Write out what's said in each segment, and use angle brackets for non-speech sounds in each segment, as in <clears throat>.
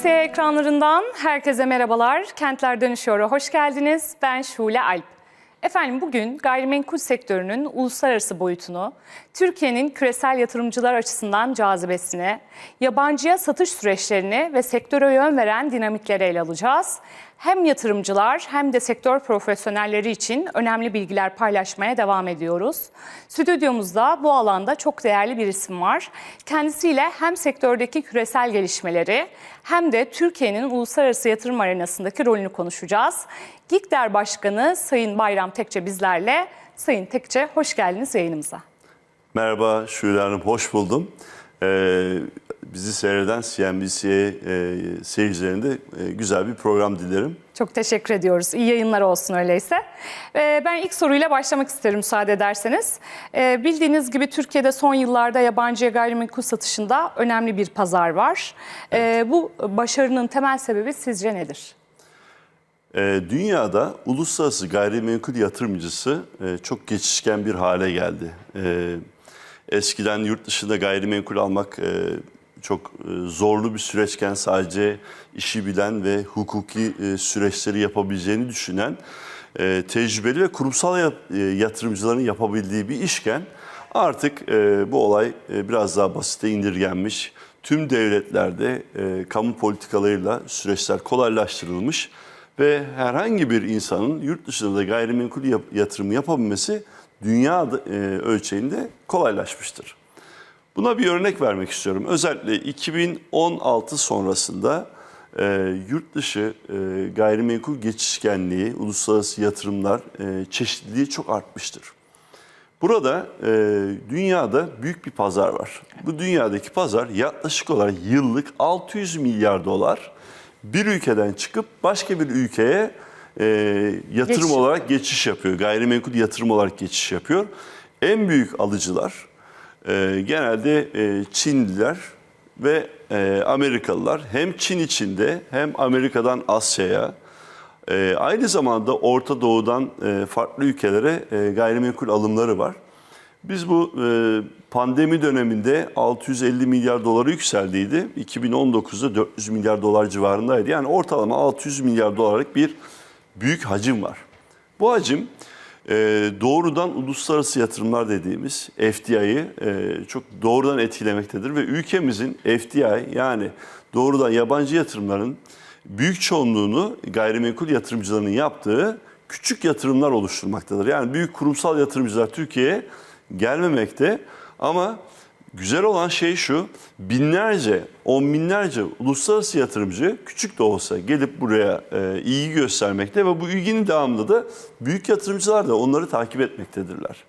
TGS ekranlarından herkese merhabalar. Kentler Dönüşüyor'a hoş geldiniz. Ben Şule Alp. Efendim bugün gayrimenkul sektörünün uluslararası boyutunu, Türkiye'nin küresel yatırımcılar açısından cazibesini, yabancıya satış süreçlerini ve sektöre yön veren dinamikleri ele alacağız. Hem yatırımcılar hem de sektör profesyonelleri için önemli bilgiler paylaşmaya devam ediyoruz. Stüdyomuzda bu alanda çok değerli bir isim var. Kendisiyle hem sektördeki küresel gelişmeleri hem de Türkiye'nin uluslararası yatırım arenasındaki rolünü konuşacağız. GİKDER Başkanı Sayın Bayram Tekçe bizlerle. Sayın Tekçe hoş geldiniz yayınımıza. Merhaba Şule Hanım, hoş buldum. Ee, bizi seyreden CNBC e, seyircilerine de e, güzel bir program dilerim. Çok teşekkür ediyoruz. İyi yayınlar olsun öyleyse. Ee, ben ilk soruyla başlamak isterim müsaade ederseniz. Ee, bildiğiniz gibi Türkiye'de son yıllarda yabancıya gayrimenkul satışında önemli bir pazar var. Ee, bu başarının temel sebebi sizce nedir? Ee, dünyada uluslararası gayrimenkul yatırımcısı e, çok geçişken bir hale geldi. Ee, eskiden yurt dışında gayrimenkul almak e, çok e, zorlu bir süreçken sadece işi bilen ve hukuki e, süreçleri yapabileceğini düşünen e, tecrübeli ve kurumsal yatırımcıların yapabildiği bir işken artık bu olay biraz daha basite indirgenmiş. Tüm devletlerde kamu politikalarıyla süreçler kolaylaştırılmış ve herhangi bir insanın yurt dışında da gayrimenkul yatırımı yapabilmesi dünya ölçeğinde kolaylaşmıştır. Buna bir örnek vermek istiyorum. Özellikle 2016 sonrasında e, yurt dışı e, gayrimenkul geçişkenliği, uluslararası yatırımlar e, çeşitliliği çok artmıştır. Burada e, dünyada büyük bir pazar var. Bu dünyadaki pazar yaklaşık olarak yıllık 600 milyar dolar bir ülkeden çıkıp başka bir ülkeye e, yatırım Geçiş. olarak geçiş yapıyor. Gayrimenkul yatırım olarak geçiş yapıyor. En büyük alıcılar e, genelde e, Çinliler ve e, Amerikalılar. Hem Çin içinde hem Amerika'dan Asya'ya e, aynı zamanda Orta Doğu'dan e, farklı ülkelere e, gayrimenkul alımları var. Biz bu e, pandemi döneminde 650 milyar dolara yükseldiydi. 2019'da 400 milyar dolar civarındaydı. Yani ortalama 600 milyar dolarlık bir büyük hacim var. Bu hacim e, doğrudan uluslararası yatırımlar dediğimiz FDI'yi e, çok doğrudan etkilemektedir ve ülkemizin FDI yani doğrudan yabancı yatırımların büyük çoğunluğunu gayrimenkul yatırımcılarının yaptığı küçük yatırımlar oluşturmaktadır. Yani büyük kurumsal yatırımcılar Türkiye'ye gelmemekte ama güzel olan şey şu binlerce, on binlerce uluslararası yatırımcı küçük de olsa gelip buraya e, ilgi göstermekte ve bu ilginin devamında da büyük yatırımcılar da onları takip etmektedirler.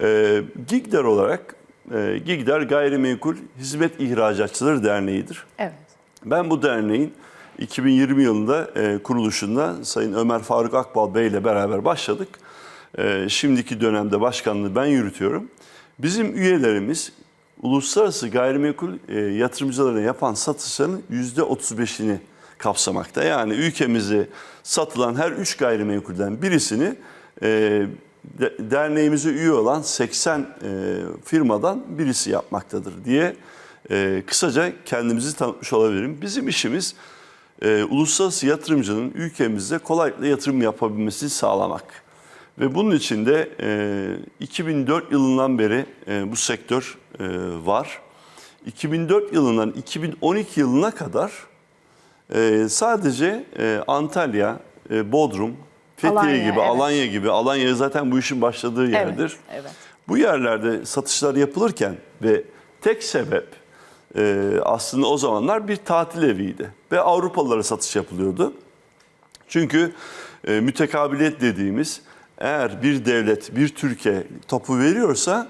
E, GİGDER olarak e, GİGDER Gayrimenkul Hizmet İhracatçıları Derneği'dir. Evet. Ben bu derneğin 2020 yılında e, kuruluşunda Sayın Ömer Faruk Akbal Bey ile beraber başladık. E, şimdiki dönemde başkanlığı ben yürütüyorum. Bizim üyelerimiz uluslararası gayrimenkul e, yatırımcılarına yapan satışların %35'ini kapsamakta. Yani ülkemize satılan her 3 gayrimenkulden birisini e, de- derneğimize üye olan 80 e, firmadan birisi yapmaktadır diye e, kısaca kendimizi tanıtmış olabilirim. Bizim işimiz e, uluslararası yatırımcının ülkemizde kolaylıkla yatırım yapabilmesini sağlamak. Ve bunun için de e, 2004 yılından beri e, bu sektör e, var. 2004 yılından 2012 yılına kadar e, sadece e, Antalya, e, Bodrum, Fethiye Alanya, gibi, evet. Alanya gibi, Alanya zaten bu işin başladığı yerdir. Evet, evet. Bu yerlerde satışlar yapılırken ve tek sebep e, aslında o zamanlar bir tatil eviydi ve Avrupalılara satış yapılıyordu. Çünkü e, mütekabiliyet dediğimiz eğer bir devlet bir Türkiye tapu veriyorsa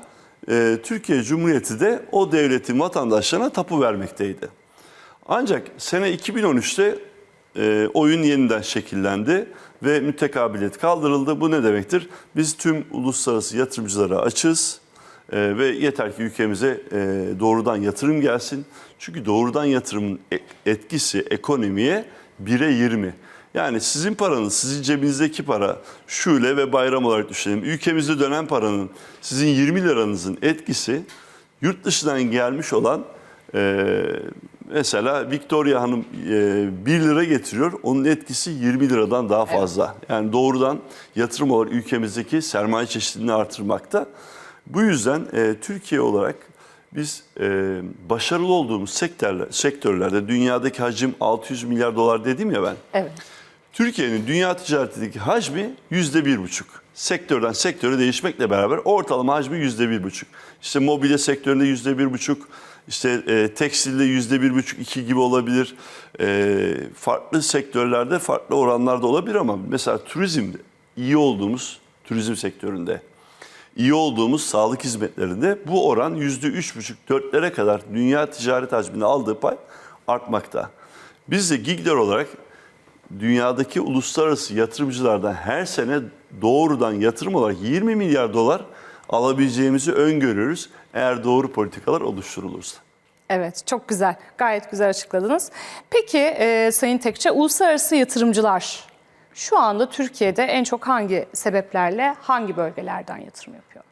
e, Türkiye Cumhuriyeti de o devletin vatandaşlarına tapu vermekteydi. Ancak sene 2013'te e, oyun yeniden şekillendi ve mütekabiliyet kaldırıldı. Bu ne demektir? Biz tüm uluslararası yatırımcılara açız e, ve yeter ki ülkemize e, doğrudan yatırım gelsin. Çünkü doğrudan yatırımın e- etkisi ekonomiye 1'e 20. Yani sizin paranız, sizin cebinizdeki para şule ve bayram olarak düşünelim. Ülkemizde dönen paranın sizin 20 liranızın etkisi yurt dışından gelmiş olan e, mesela Victoria Hanım e, 1 lira getiriyor. Onun etkisi 20 liradan daha fazla. Yani doğrudan yatırım olarak ülkemizdeki sermaye çeşitliliğini artırmakta. Bu yüzden e, Türkiye olarak biz e, başarılı olduğumuz sektörler, sektörlerde dünyadaki hacim 600 milyar dolar dedim ya ben. Evet. Türkiye'nin dünya ticaretindeki hacmi yüzde bir buçuk. Sektörden sektöre değişmekle beraber ortalama hacmi yüzde bir buçuk. İşte mobilya sektöründe yüzde bir buçuk, işte e, tekstilde yüzde bir buçuk iki gibi olabilir. E, farklı sektörlerde farklı oranlarda olabilir ama mesela turizmde iyi olduğumuz turizm sektöründe iyi olduğumuz sağlık hizmetlerinde bu oran yüzde üç buçuk dörtlere kadar dünya ticaret hacminde aldığı pay artmakta. Biz de Gigler olarak dünyadaki uluslararası yatırımcılardan her sene doğrudan yatırım olarak 20 milyar dolar alabileceğimizi öngörüyoruz eğer doğru politikalar oluşturulursa. Evet, çok güzel. Gayet güzel açıkladınız. Peki e, Sayın Tekçe, uluslararası yatırımcılar şu anda Türkiye'de en çok hangi sebeplerle, hangi bölgelerden yatırım yapıyor?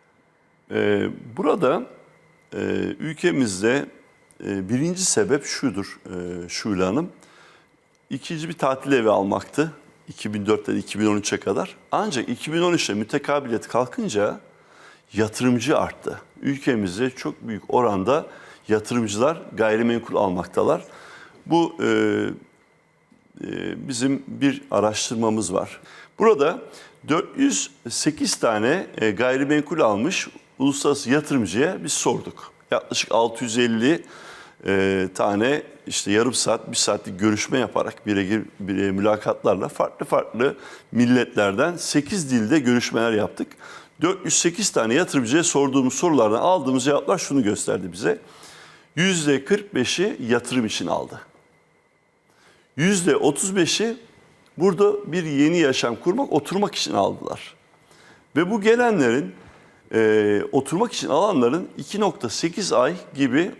Ee, burada e, ülkemizde e, birinci sebep şudur e, Şule Hanım. İkinci bir tatil evi almaktı 2004'ten 2013'e kadar. Ancak 2013'te mütekabiliyet kalkınca yatırımcı arttı. Ülkemizde çok büyük oranda yatırımcılar gayrimenkul almaktalar. Bu e, e, bizim bir araştırmamız var. Burada 408 tane e, gayrimenkul almış uluslararası yatırımcıya biz sorduk. Yaklaşık 650 e, tane işte yarım saat, bir saatlik görüşme yaparak birebir bire mülakatlarla farklı farklı milletlerden 8 dilde görüşmeler yaptık. 408 tane yatırımcıya sorduğumuz sorulardan aldığımız cevaplar şunu gösterdi bize. %45'i yatırım için aldı. %35'i burada bir yeni yaşam kurmak, oturmak için aldılar. Ve bu gelenlerin, e, oturmak için alanların 2.8 ay gibi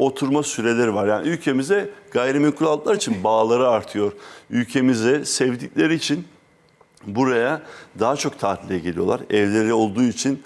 oturma süreleri var. Yani ülkemize gayrimenkul aldıkları için bağları artıyor. Ülkemize sevdikleri için buraya daha çok tatile geliyorlar. Evleri olduğu için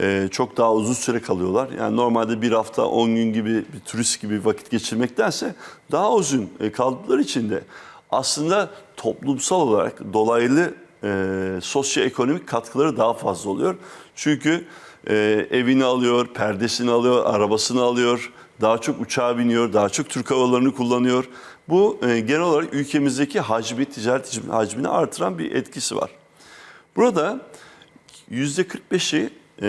e, çok daha uzun süre kalıyorlar. Yani normalde bir hafta 10 gün gibi bir turist gibi vakit geçirmektense daha uzun e, kaldıkları için de aslında toplumsal olarak dolaylı e, sosyoekonomik katkıları daha fazla oluyor. Çünkü e, evini alıyor, perdesini alıyor, arabasını alıyor, daha çok uçağa biniyor, daha çok Türk havalarını kullanıyor. Bu e, genel olarak ülkemizdeki hacmi, ticaret hacmini artıran bir etkisi var. Burada %45'i e,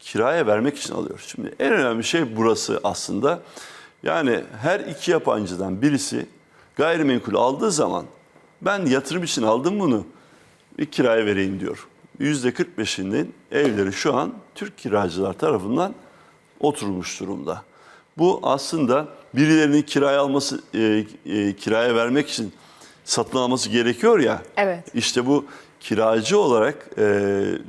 kiraya vermek için alıyor. Şimdi en önemli şey burası aslında. Yani her iki yabancıdan birisi gayrimenkul aldığı zaman ben yatırım için aldım bunu bir kiraya vereyim diyor. %45'inin evleri şu an Türk kiracılar tarafından oturmuş durumda. Bu aslında birilerinin kiraya alması, e, e, kiraya vermek için satın alması gerekiyor ya. Evet. İşte bu kiracı olarak e,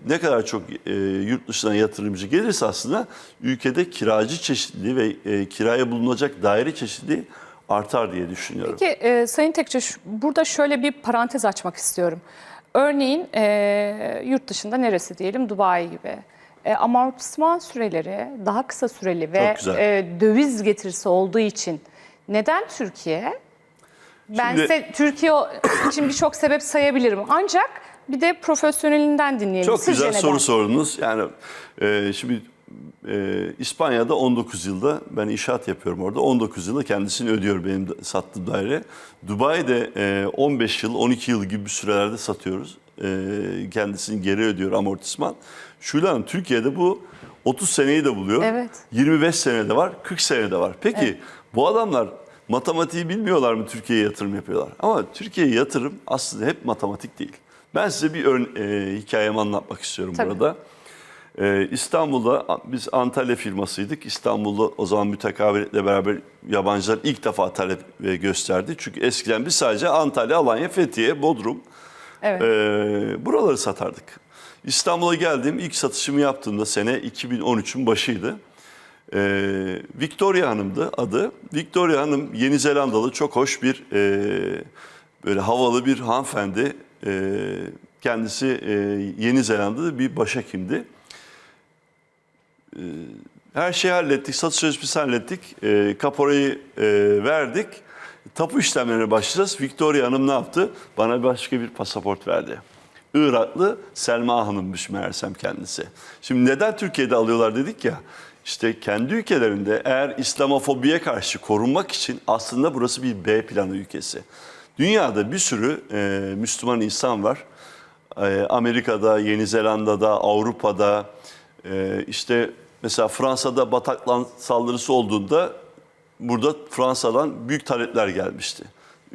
ne kadar çok e, yurt dışından yatırımcı gelirse aslında ülkede kiracı çeşitliliği ve e, kiraya bulunacak daire çeşitliliği artar diye düşünüyorum. Peki e, Sayın Tekçe, burada şöyle bir parantez açmak istiyorum. Örneğin e, yurt dışında neresi diyelim, Dubai gibi. E, amortisman süreleri daha kısa süreli ve e, döviz getirisi olduğu için neden Türkiye? Ben Şimdi- size Türkiye <coughs> için birçok sebep sayabilirim. Ancak bir de profesyonelinden dinleyelim. Çok Sizce güzel neden? soru sordunuz. Yani e, şimdi e, İspanya'da 19 yılda ben inşaat yapıyorum orada. 19 yılda kendisini ödüyor benim sattığım daire. Dubai'de e, 15 yıl, 12 yıl gibi bir sürelerde satıyoruz. E, kendisini geri ödüyor amortisman. Şule Hanım Türkiye'de bu 30 seneyi de buluyor. Evet. 25 senede var, 40 senede var. Peki bu adamlar matematiği bilmiyorlar mı Türkiye'ye yatırım yapıyorlar? Ama Türkiye'ye yatırım aslında hep matematik değil. Ben size bir ör- e, hikayemi anlatmak istiyorum Tabii. burada. E, İstanbul'da biz Antalya firmasıydık. İstanbul'da o zaman mütekabiliyetle beraber yabancılar ilk defa talep e, gösterdi. Çünkü eskiden biz sadece Antalya, Alanya, Fethiye, Bodrum Evet. ee, buraları satardık. İstanbul'a geldim. ilk satışımı yaptığımda sene 2013'ün başıydı. Ee, Victoria Hanım'dı adı. Victoria Hanım Yeni Zelandalı çok hoş bir e, böyle havalı bir hanımefendi. Ee, kendisi e, Yeni Zelanda'da bir başhekimdi. Ee, Her şeyi hallettik, satış sözleşmesi hallettik, e, kaporayı e, verdik. Tapu işlemlerine başlayacağız. Victoria Hanım ne yaptı? Bana başka bir pasaport verdi. Iraklı Selma Hanım'mış meğersem kendisi. Şimdi neden Türkiye'de alıyorlar dedik ya. İşte kendi ülkelerinde eğer İslamofobiye karşı korunmak için aslında burası bir B planı ülkesi. Dünyada bir sürü e, Müslüman insan var. E, Amerika'da, Yeni Zelanda'da, Avrupa'da, e, işte mesela Fransa'da Bataklan saldırısı olduğunda burada Fransa'dan büyük talepler gelmişti.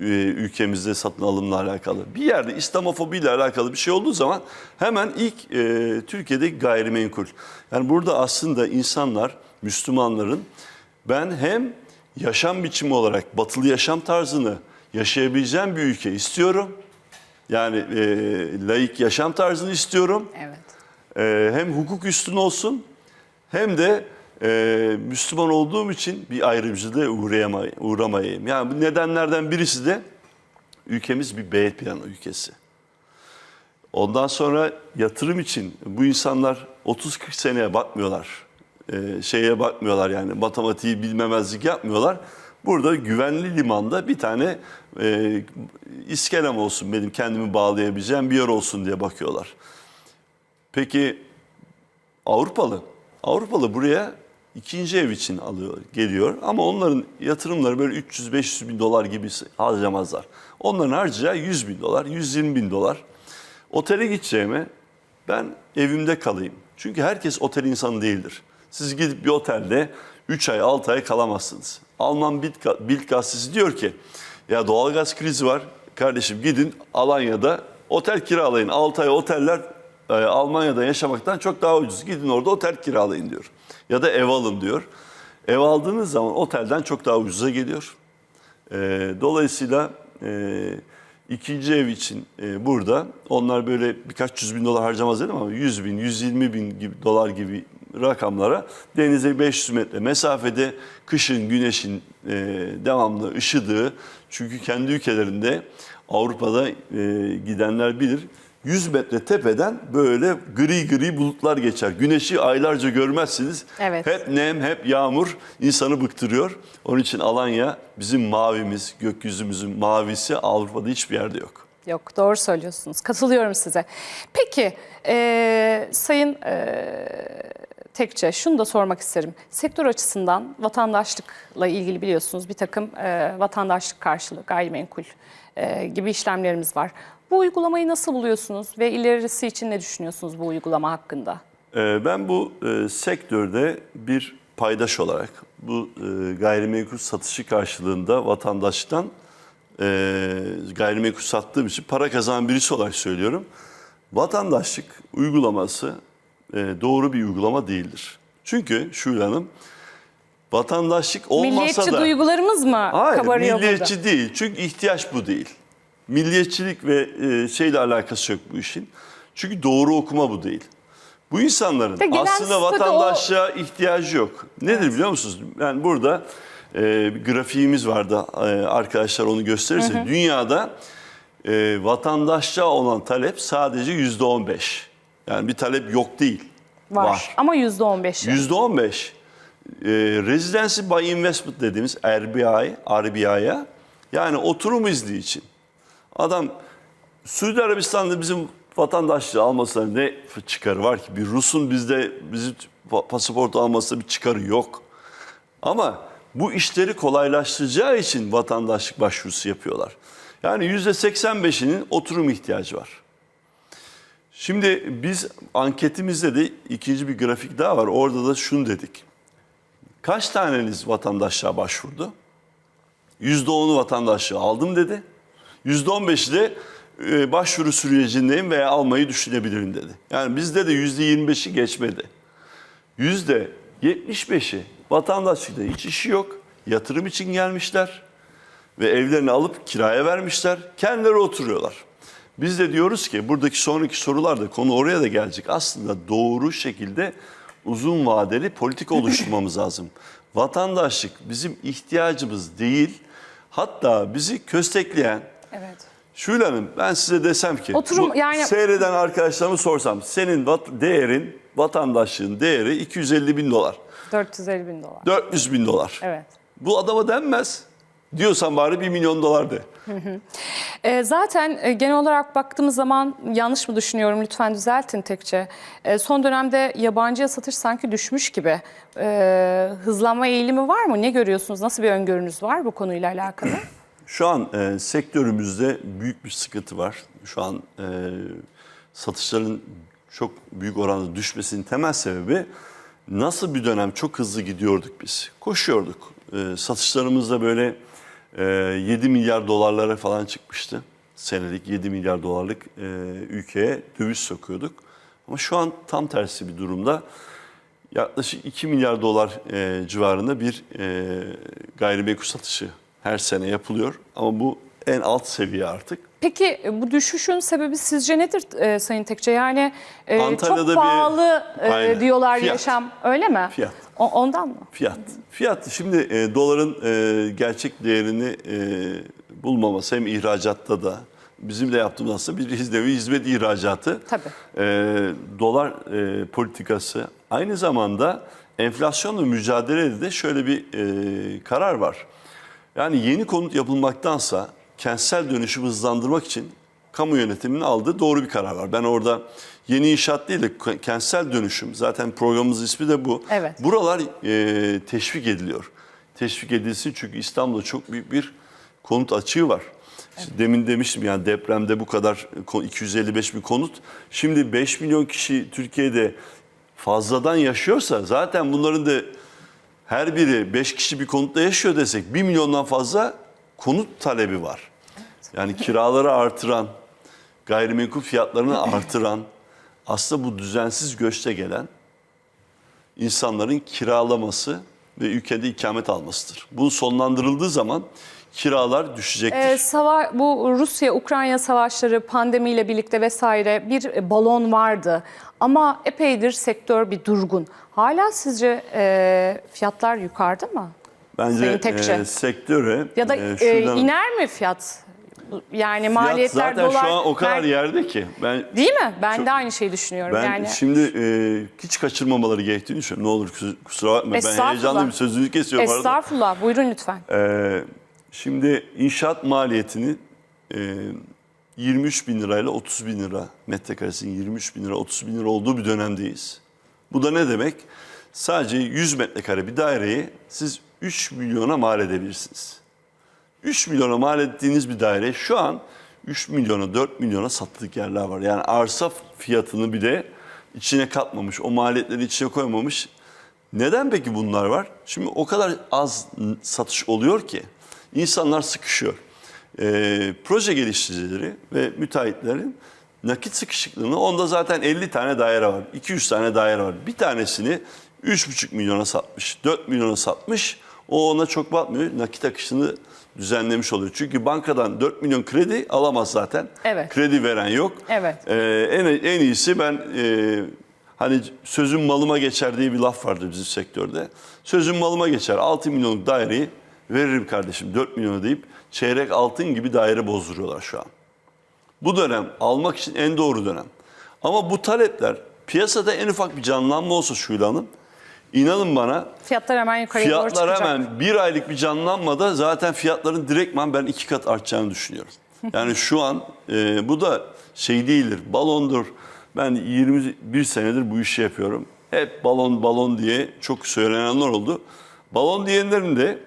E, ülkemizde satın alımla alakalı. Bir yerde İslamofobiyle alakalı bir şey olduğu zaman hemen ilk e, Türkiye'de gayrimenkul. Yani burada aslında insanlar, Müslümanların ben hem yaşam biçimi olarak batılı yaşam tarzını yaşayabileceğim bir ülke istiyorum. Yani e, laik yaşam tarzını istiyorum. Evet. Ee, hem hukuk üstün olsun hem de e, Müslüman olduğum için bir ayrımcılığa uğrayamay- uğramayayım. Yani bu nedenlerden birisi de ülkemiz bir B planı ülkesi. Ondan sonra yatırım için bu insanlar 30-40 seneye bakmıyorlar. Ee, şeye bakmıyorlar yani matematiği bilmemezlik yapmıyorlar. Burada güvenli limanda bir tane e, iskelem olsun benim kendimi bağlayabileceğim bir yer olsun diye bakıyorlar. Peki Avrupalı, Avrupalı buraya ikinci ev için alıyor, geliyor ama onların yatırımları böyle 300-500 bin dolar gibi harcamazlar. Onların harcayacağı 100 bin dolar, 120 bin dolar. Otele gideceğime ben evimde kalayım. Çünkü herkes otel insanı değildir. Siz gidip bir otelde 3 ay 6 ay kalamazsınız. Alman Bild, gazetesi diyor ki ya doğalgaz krizi var kardeşim gidin Alanya'da otel kiralayın. 6 ay oteller e, Almanya'da yaşamaktan çok daha ucuz. Gidin orada otel kiralayın diyor. Ya da ev alın diyor. Ev aldığınız zaman otelden çok daha ucuza geliyor. E, dolayısıyla e, ikinci ev için e, burada onlar böyle birkaç yüz bin dolar harcamaz dedim ama 100 bin, 120 bin gibi, dolar gibi rakamlara denize 500 metre mesafede kışın güneşin e, devamlı ışıdığı çünkü kendi ülkelerinde Avrupa'da e, gidenler bilir 100 metre tepeden böyle gri gri bulutlar geçer. Güneşi aylarca görmezsiniz. Evet. Hep nem, hep yağmur insanı bıktırıyor. Onun için Alanya bizim mavimiz, gökyüzümüzün mavisi Avrupa'da hiçbir yerde yok. Yok doğru söylüyorsunuz. Katılıyorum size. Peki e, Sayın e, Tekçe şunu da sormak isterim. Sektör açısından vatandaşlıkla ilgili biliyorsunuz bir takım e, vatandaşlık karşılığı gayrimenkul e, gibi işlemlerimiz var. Bu uygulamayı nasıl buluyorsunuz ve ilerisi için ne düşünüyorsunuz bu uygulama hakkında? Ee, Ben bu e, sektörde bir paydaş olarak bu e, gayrimenkul satışı karşılığında vatandaştan e, gayrimenkul sattığım için para kazanan birisi olarak söylüyorum. Vatandaşlık uygulaması doğru bir uygulama değildir. Çünkü Şule Hanım vatandaşlık olmasa Milliyetçi da... duygularımız mı Hayır, kabarıyor milliyetçi burada? değil. Çünkü ihtiyaç bu değil. Milliyetçilik ve e, şeyle alakası yok bu işin. Çünkü doğru okuma bu değil. Bu insanların gelen aslında statü vatandaşlığa ihtiyacı yok. Nedir biliyor musunuz? Yani burada e, bir grafiğimiz vardı. E, arkadaşlar onu gösterirse. Dünyada e, vatandaşlığa olan talep sadece yüzde on beş. Yani bir talep yok değil. Var. Ama yüzde on beşi. Yüzde on beş. E, Residency by Investment dediğimiz RBI, RBI'ya yani oturum izni için. Adam Suudi Arabistan'da bizim vatandaşlığı almasına ne çıkarı var ki? Bir Rus'un bizde bizim pa- pasaportu almasına bir çıkarı yok. Ama bu işleri kolaylaştıracağı için vatandaşlık başvurusu yapıyorlar. Yani yüzde 85'inin oturum ihtiyacı var. Şimdi biz anketimizde de ikinci bir grafik daha var. Orada da şunu dedik. Kaç taneniz vatandaşlığa başvurdu? %10'u vatandaşlığı aldım dedi. %15'i de e, başvuru sürecindeyim veya almayı düşünebilirim dedi. Yani bizde de %25'i geçmedi. %75'i vatandaşlıkta hiç işi yok. Yatırım için gelmişler ve evlerini alıp kiraya vermişler. Kendileri oturuyorlar. Biz de diyoruz ki buradaki sonraki sorularda konu oraya da gelecek. Aslında doğru şekilde uzun vadeli politika <laughs> oluşturmamız lazım. Vatandaşlık bizim ihtiyacımız değil. Hatta bizi köstekleyen Evet. Şule Hanım ben size desem ki Oturum- bu yani- seyreden arkadaşlarımı sorsam senin vat- değerin vatandaşlığın değeri 250 bin dolar. 450 bin dolar. 400 bin dolar. Evet. Bu adama denmez. Diyorsan bari 1 milyon dolar de. E, zaten e, genel olarak baktığımız zaman yanlış mı düşünüyorum lütfen düzeltin tekçe. E, son dönemde yabancıya satış sanki düşmüş gibi. E, hızlanma eğilimi var mı? Ne görüyorsunuz? Nasıl bir öngörünüz var bu konuyla alakalı? <clears throat> Şu an e, sektörümüzde büyük bir sıkıntı var. Şu an e, satışların çok büyük oranda düşmesinin temel sebebi nasıl bir dönem çok hızlı gidiyorduk biz. Koşuyorduk. E, satışlarımızda böyle e, 7 milyar dolarlara falan çıkmıştı. Senelik 7 milyar dolarlık e, ülkeye döviz sokuyorduk. Ama şu an tam tersi bir durumda. Yaklaşık 2 milyar dolar e, civarında bir e, gayrimenkul satışı her sene yapılıyor. Ama bu en alt seviye artık. Peki e, bu düşüşün sebebi sizce nedir e, Sayın Tekçe? Yani e, Antalya'da bir- çok pahalı e, Aynen. diyorlar Fiyat. yaşam öyle mi? Fiyat. O- ondan mı? Fiyat. Fiyat şimdi e, doların e, gerçek değerini e, bulmaması hem ihracatta da bizim de yaptığımız aslında bir hizmet, hizmet ihracatı. Tabii. E, dolar e, politikası aynı zamanda enflasyonla mücadelede de şöyle bir e, karar var. Yani yeni konut yapılmaktansa kentsel dönüşümü hızlandırmak için kamu yönetiminin aldığı doğru bir karar var. Ben orada yeni inşaat değil de kentsel dönüşüm zaten programımızın ismi de bu. Evet. Buralar e, teşvik ediliyor. Teşvik edilsin çünkü İstanbul'da çok büyük bir konut açığı var. İşte Demin demiştim yani depremde bu kadar ko- 255 bin konut. Şimdi 5 milyon kişi Türkiye'de fazladan yaşıyorsa zaten bunların da her biri 5 kişi bir konutta yaşıyor desek 1 milyondan fazla konut talebi var. Yani kiraları artıran, gayrimenkul fiyatlarını <laughs> artıran, aslında bu düzensiz göçte gelen insanların kiralaması ve ülkede ikamet almasıdır. Bu sonlandırıldığı zaman kiralar düşecektir. Ee, sava- bu Rusya-Ukrayna savaşları pandemiyle birlikte vesaire bir e, balon vardı. Ama epeydir sektör bir durgun. Hala sizce e, fiyatlar yukarıda mı? Bence e, sektöre Ya da e, e, şuradan- iner mi fiyat? Yani fiyat maliyetler zaten dolar... şu an o kadar Ben- yerde ki. Ben Değil mi? Ben Çok- de aynı şeyi düşünüyorum. Ben yani şimdi e, hiç kaçırmamaları gerektiğini düşünüyorum. Ne olur kus- kusura bakma. Ben heyecanlı bir sözünü kesiyorum. arada. Estağfurullah. Buyurun lütfen. E, şimdi inşaat maliyetini e, 23 bin lirayla 30 bin lira metrekaresinin 23 bin lira 30 bin lira olduğu bir dönemdeyiz. Bu da ne demek? Sadece 100 metrekare bir daireyi siz 3 milyona mal edebilirsiniz. 3 milyona mal ettiğiniz bir daire şu an 3 milyona 4 milyona satılık yerler var. Yani arsa fiyatını bile içine katmamış, o maliyetleri içine koymamış. Neden peki bunlar var? Şimdi o kadar az satış oluyor ki insanlar sıkışıyor. Ee, proje geliştiricileri ve müteahhitlerin nakit sıkışıklığını onda zaten 50 tane daire var, 200 tane daire var. Bir tanesini 3,5 milyona satmış, 4 milyona satmış. O ona çok batmıyor. Nakit akışını düzenlemiş oluyor. Çünkü bankadan 4 milyon kredi alamaz zaten. Evet. Kredi veren yok. Evet. Ee, en, en iyisi ben e, hani sözüm malıma geçer diye bir laf vardır bizim sektörde. Sözüm malıma geçer. 6 milyonluk daireyi veririm kardeşim 4 milyona deyip çeyrek altın gibi daire bozduruyorlar şu an. Bu dönem almak için en doğru dönem. Ama bu talepler piyasada en ufak bir canlanma olsa Şule Hanım, inanın bana Fiyatlar hemen yukarıya doğru fiyatlar çıkacak. hemen bir aylık bir canlanmada zaten fiyatların direktman ben iki kat artacağını düşünüyorum. Yani şu an e, bu da şey değildir, balondur. Ben 21 senedir bu işi yapıyorum. Hep balon balon diye çok söylenenler oldu. Balon diyenlerin de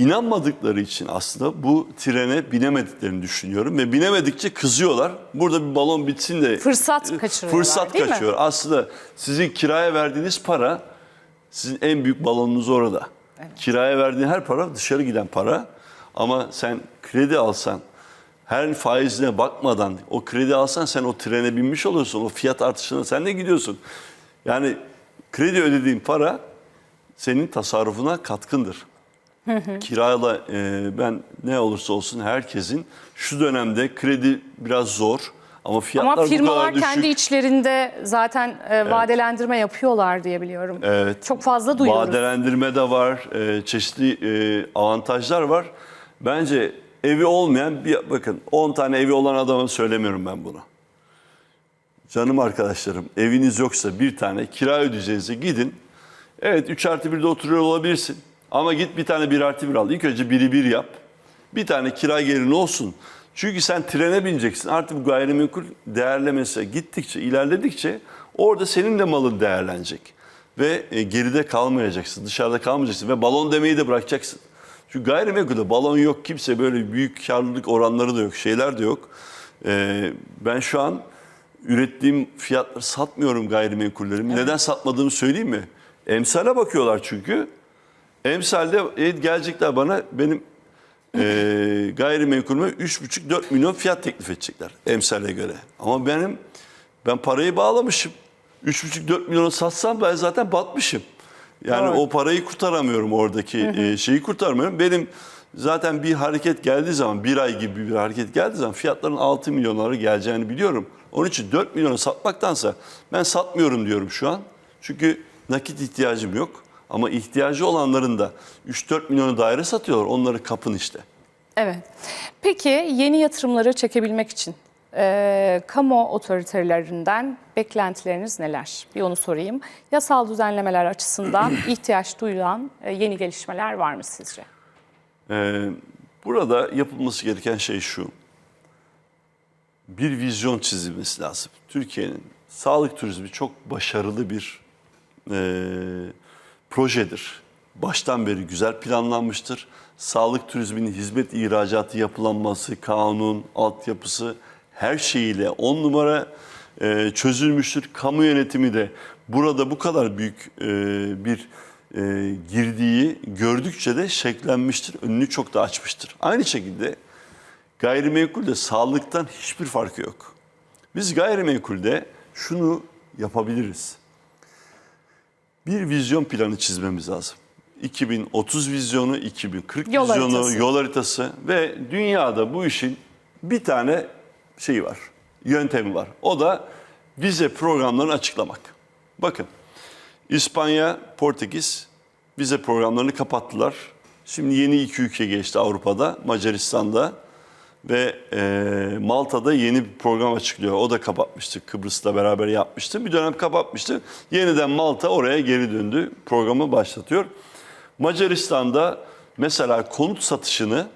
inanmadıkları için aslında bu trene binemediklerini düşünüyorum ve binemedikçe kızıyorlar. Burada bir balon bitsin de Fırsat kaçırıyorlar, Fırsat değil mi? kaçıyor. Aslında sizin kiraya verdiğiniz para sizin en büyük balonunuz orada. Kiraya verdiğin her para dışarı giden para. Ama sen kredi alsan her faizine bakmadan o kredi alsan sen o trene binmiş oluyorsun. O fiyat artışına sen de gidiyorsun. Yani kredi ödediğin para senin tasarrufuna katkındır. Kirayla e, ben ne olursa olsun herkesin şu dönemde kredi biraz zor ama fiyatlar Ama bu kadar firmalar düşük. kendi içlerinde zaten e, vadelendirme yapıyorlar diye biliyorum. Evet. Çok fazla duyuyoruz. Vadelendirme de var, e, çeşitli e, avantajlar var. Bence evi olmayan bir bakın 10 tane evi olan adama söylemiyorum ben bunu. Canım arkadaşlarım eviniz yoksa bir tane kira ödeyeceğinize gidin. Evet 3 artı 1'de oturuyor olabilirsin. Ama git bir tane 1 artı 1 al. İlk önce biri bir yap. Bir tane kira gelirin olsun. Çünkü sen trene bineceksin. Artık gayrimenkul değerlemesi gittikçe, ilerledikçe orada senin de malın değerlenecek. Ve e, geride kalmayacaksın, dışarıda kalmayacaksın ve balon demeyi de bırakacaksın. Çünkü gayrimenkulde balon yok, kimse böyle büyük karlılık oranları da yok, şeyler de yok. Ee, ben şu an ürettiğim fiyatları satmıyorum gayrimenkullerimi. Neden satmadığımı söyleyeyim mi? Emsale bakıyorlar çünkü. Emsalde e, gelecekler bana benim e, gayrimenkulüme 3,5-4 milyon fiyat teklif edecekler emsale göre. Ama benim ben parayı bağlamışım. 3,5-4 milyonu satsam ben zaten batmışım. Yani Doğru. o parayı kurtaramıyorum oradaki e, şeyi kurtaramıyorum. Benim zaten bir hareket geldiği zaman bir ay gibi bir hareket geldiği zaman fiyatların 6 milyonlara geleceğini biliyorum. Onun için 4 milyonu satmaktansa ben satmıyorum diyorum şu an. Çünkü nakit ihtiyacım yok. Ama ihtiyacı olanların da 3-4 milyonu daire satıyorlar. Onları kapın işte. Evet. Peki yeni yatırımları çekebilmek için e, kamu otoritelerinden beklentileriniz neler? Bir onu sorayım. Yasal düzenlemeler açısından <clears throat> ihtiyaç duyulan e, yeni gelişmeler var mı sizce? Ee, burada yapılması gereken şey şu. Bir vizyon çizilmesi lazım. Türkiye'nin sağlık turizmi çok başarılı bir e, projedir. Baştan beri güzel planlanmıştır. Sağlık turizminin hizmet ihracatı yapılanması, kanun, altyapısı her şeyiyle on numara e, çözülmüştür. Kamu yönetimi de burada bu kadar büyük e, bir e, girdiği gördükçe de şeklenmiştir. Önünü çok da açmıştır. Aynı şekilde gayrimenkulde sağlıktan hiçbir farkı yok. Biz gayrimenkulde şunu yapabiliriz. Bir vizyon planı çizmemiz lazım. 2030 vizyonu, 2040 Yol vizyonu, haritası. yol haritası ve dünyada bu işin bir tane şeyi var, yöntemi var. O da vize programlarını açıklamak. Bakın, İspanya, Portekiz vize programlarını kapattılar. Şimdi yeni iki ülke geçti Avrupa'da, Macaristan'da ve e, Malta'da yeni bir program açıklıyor. O da kapatmıştı. Kıbrıs'la beraber yapmıştı. Bir dönem kapatmıştı. Yeniden Malta oraya geri döndü. Programı başlatıyor. Macaristan'da mesela konut satışını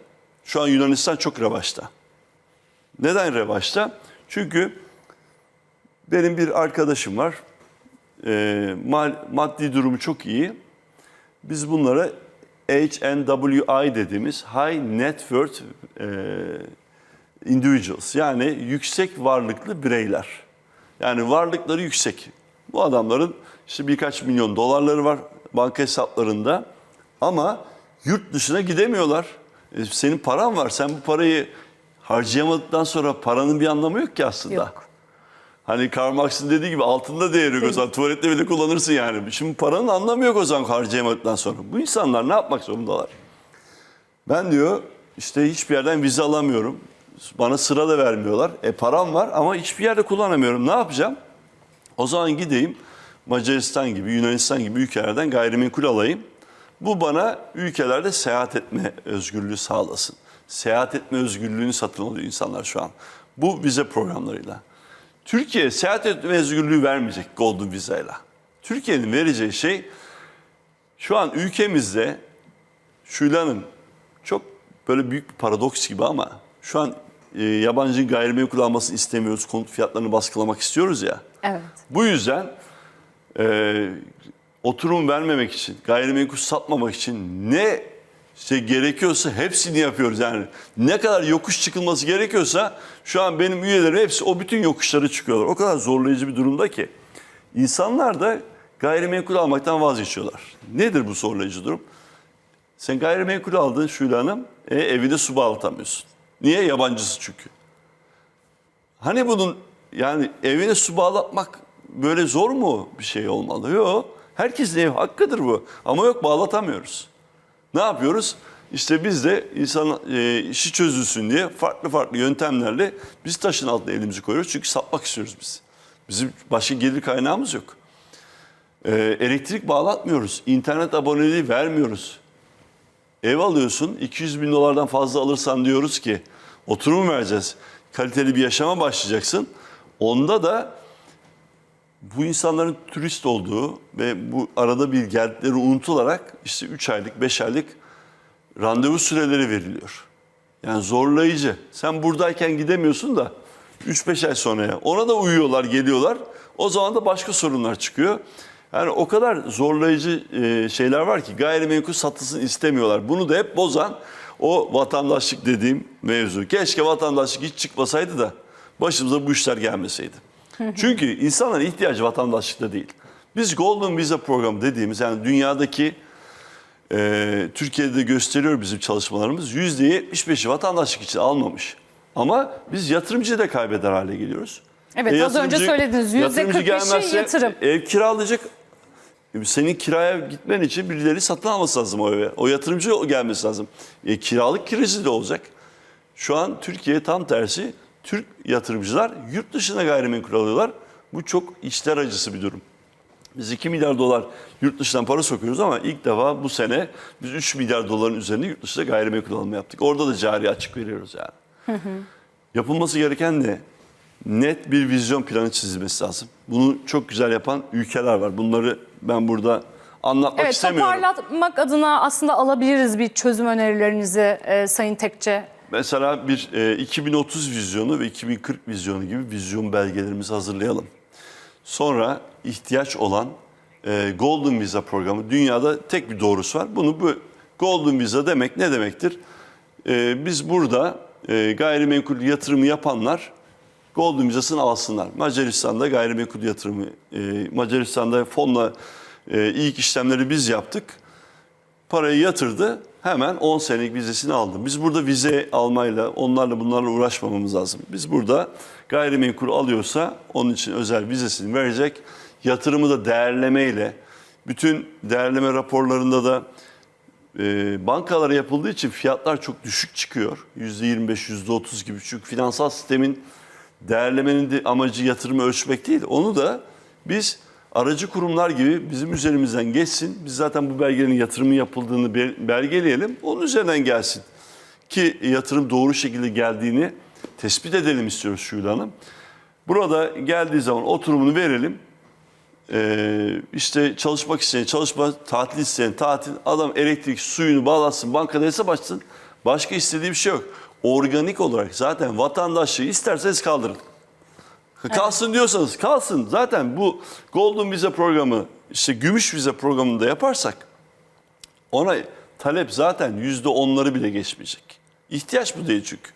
şu an Yunanistan çok revaçta. Neden revaçta? Çünkü benim bir arkadaşım var. E, mal, maddi durumu çok iyi. Biz bunlara HNWI dediğimiz High Net Worth e, Individuals yani yüksek varlıklı bireyler. Yani varlıkları yüksek. Bu adamların işte birkaç milyon dolarları var banka hesaplarında ama yurt dışına gidemiyorlar. E, senin paran var. Sen bu parayı harcayamadıktan sonra paranın bir anlamı yok ki aslında. Yok. Hani Karl Marx'ın dediği gibi altında değeri yok o zaman. Tuvalette bile kullanırsın yani. Şimdi paranın anlamı yok o zaman harcayamadıktan sonra. Bu insanlar ne yapmak zorundalar? Ben diyor işte hiçbir yerden vize alamıyorum. Bana sıra da vermiyorlar. E param var ama hiçbir yerde kullanamıyorum. Ne yapacağım? O zaman gideyim Macaristan gibi, Yunanistan gibi ülkelerden gayrimenkul alayım. Bu bana ülkelerde seyahat etme özgürlüğü sağlasın. Seyahat etme özgürlüğünü satın alıyor insanlar şu an. Bu vize programlarıyla. Türkiye seyahat etme özgürlüğü vermeyecek Golden Visa ile. Türkiye'nin vereceği şey şu an ülkemizde Şule Hanım çok böyle büyük bir paradoks gibi ama şu an e, yabancı gayrimenkul almasını istemiyoruz. Konut fiyatlarını baskılamak istiyoruz ya. Evet. Bu yüzden e, oturum vermemek için, gayrimenkul satmamak için ne işte gerekiyorsa hepsini yapıyoruz. Yani ne kadar yokuş çıkılması gerekiyorsa şu an benim üyelerim hepsi o bütün yokuşları çıkıyorlar. O kadar zorlayıcı bir durumda ki. İnsanlar da gayrimenkul almaktan vazgeçiyorlar. Nedir bu zorlayıcı durum? Sen gayrimenkul aldın Şule Hanım, e, evine su bağlatamıyorsun. Niye? Yabancısı çünkü. Hani bunun yani evine su bağlatmak böyle zor mu bir şey olmalı? Yok. Herkesin ev hakkıdır bu. Ama yok bağlatamıyoruz. Ne yapıyoruz? İşte biz de insan e, işi çözülsün diye farklı farklı yöntemlerle biz taşın altına elimizi koyuyoruz. Çünkü satmak istiyoruz biz. Bizim başka gelir kaynağımız yok. E, elektrik bağlatmıyoruz. İnternet aboneliği vermiyoruz. Ev alıyorsun 200 bin dolardan fazla alırsan diyoruz ki oturum vereceğiz. Kaliteli bir yaşama başlayacaksın. Onda da bu insanların turist olduğu ve bu arada bir geldikleri unutularak işte 3 aylık, 5 aylık randevu süreleri veriliyor. Yani zorlayıcı. Sen buradayken gidemiyorsun da 3-5 ay sonraya. Ona da uyuyorlar, geliyorlar. O zaman da başka sorunlar çıkıyor. Yani o kadar zorlayıcı e, şeyler var ki gayrimenkul satılsın istemiyorlar. Bunu da hep bozan o vatandaşlık dediğim mevzu. Keşke vatandaşlık hiç çıkmasaydı da başımıza bu işler gelmeseydi. <laughs> Çünkü insanların ihtiyacı vatandaşlıkta değil. Biz Golden Visa programı dediğimiz yani dünyadaki e, Türkiye'de gösteriyor bizim çalışmalarımız. %75'i vatandaşlık için almamış. Ama biz yatırımcıyı da kaybeder hale geliyoruz. Evet, az önce söylediniz, yatırımcı %45'i gelmezse yatırım. Ev kiralayacak. E, Senin kiraya gitmen için birileri satın alması lazım o eve. O yatırımcı gelmesi lazım. E, kiralık krizi de olacak. Şu an Türkiye tam tersi. Türk yatırımcılar yurt dışına gayrimenkul alıyorlar. Bu çok içler acısı bir durum. Biz 2 milyar dolar yurt dışından para sokuyoruz ama ilk defa bu sene biz 3 milyar doların üzerinde yurt dışında gayrimenkul alımı yaptık. Orada da cari açık veriyoruz yani. Yapılması gereken ne? Net bir vizyon planı çizilmesi lazım. Bunu çok güzel yapan ülkeler var. Bunları ben burada anlatmak Evet, istemiyorum. toparlatmak adına aslında alabiliriz bir çözüm önerilerinizi e, Sayın Tekçe. Mesela bir e, 2030 vizyonu ve 2040 vizyonu gibi vizyon belgelerimizi hazırlayalım. Sonra ihtiyaç olan e, Golden Visa programı dünyada tek bir doğrusu var. Bunu bu Golden Visa demek ne demektir? E, biz burada e, gayrimenkul yatırımı yapanlar Golden Visa'sını alsınlar. Macaristan'da gayrimenkul yatırımı, e, Macaristan'da fonla e, ilk işlemleri biz yaptık parayı yatırdı. Hemen 10 senelik vizesini aldı. Biz burada vize almayla, onlarla bunlarla uğraşmamamız lazım. Biz burada gayrimenkul alıyorsa onun için özel vizesini verecek. Yatırımı da değerlemeyle, bütün değerleme raporlarında da e, bankalara yapıldığı için fiyatlar çok düşük çıkıyor. %25, %30 gibi. Çünkü finansal sistemin değerlemenin de amacı yatırımı ölçmek değil. Onu da biz aracı kurumlar gibi bizim üzerimizden geçsin. Biz zaten bu belgelerin yatırımı yapıldığını bel- belgeleyelim. Onun üzerinden gelsin. Ki yatırım doğru şekilde geldiğini tespit edelim istiyoruz Şule Hanım. Burada geldiği zaman oturumunu verelim. Ee, işte çalışmak isteyen çalışma, tatil isteyen tatil, adam elektrik suyunu bağlatsın, bankada hesap açsın. Başka istediği bir şey yok. Organik olarak zaten vatandaşlığı isterseniz kaldırın. Kalsın diyorsanız kalsın. Zaten bu Golden Visa programı, işte gümüş vize programını da yaparsak ona talep zaten yüzde onları bile geçmeyecek. İhtiyaç bu değil çünkü.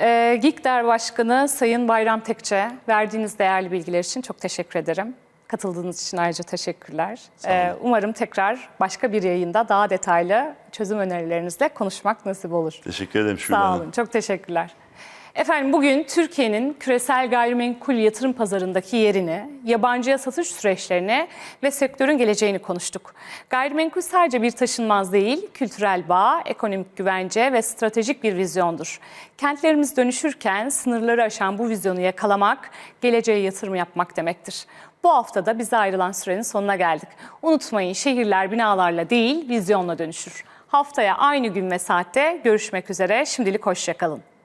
E, GİKDER Başkanı Sayın Bayram Tekçe verdiğiniz değerli bilgiler için çok teşekkür ederim. Katıldığınız için ayrıca teşekkürler. E, umarım tekrar başka bir yayında daha detaylı çözüm önerilerinizle konuşmak nasip olur. Teşekkür ederim Şule Sağ olun, çok teşekkürler. Efendim bugün Türkiye'nin küresel gayrimenkul yatırım pazarındaki yerini, yabancıya satış süreçlerini ve sektörün geleceğini konuştuk. Gayrimenkul sadece bir taşınmaz değil, kültürel bağ, ekonomik güvence ve stratejik bir vizyondur. Kentlerimiz dönüşürken sınırları aşan bu vizyonu yakalamak, geleceğe yatırım yapmak demektir. Bu hafta da bize ayrılan sürenin sonuna geldik. Unutmayın şehirler binalarla değil, vizyonla dönüşür. Haftaya aynı gün ve saatte görüşmek üzere. Şimdilik hoşçakalın.